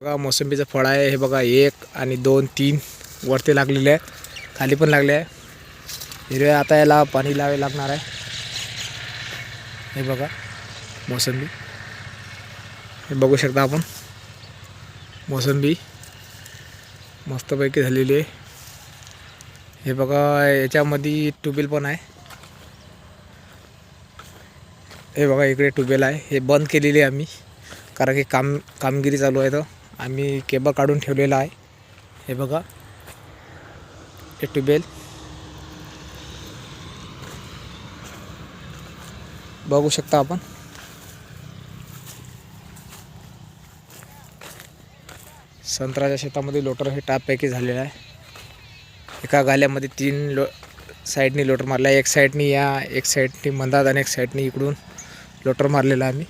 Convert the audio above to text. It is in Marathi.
बघा मोसंबीचं फळ आहे. हे बघा एक आणि दोन तीन वरती लागलेले आहे. खाली पण लागले आहे. हिरव्या आता याला पाणी लावे लागणार आहे. हे बघा मोसंबी. हे बघू शकता आपण. मोसंबी मस्तपैकी झालेली आहे. हे बघा याच्यामध्ये ट्यूबवेल पण आहे. हे बघा इकडे ट्यूबवेल आहे. हे बंद केलेली आहे आम्ही कारण की काम कामगिरी चालू आहे तर. आम्ही केबल काढून ठेवलेला आहे. हे बघा. हे ट्यूबवेल. बघू शकता आपण. संत्र्याच्या शेतामध्ये लोटर हे टापपैकी झालेलं आहे. एका गाल्यामध्ये तीन लो साईडनी लोटर मारला एक साईडनी या एक साईडनी मंदात आणि एक साईडनी इकडून लोटर मारलेला आम्ही.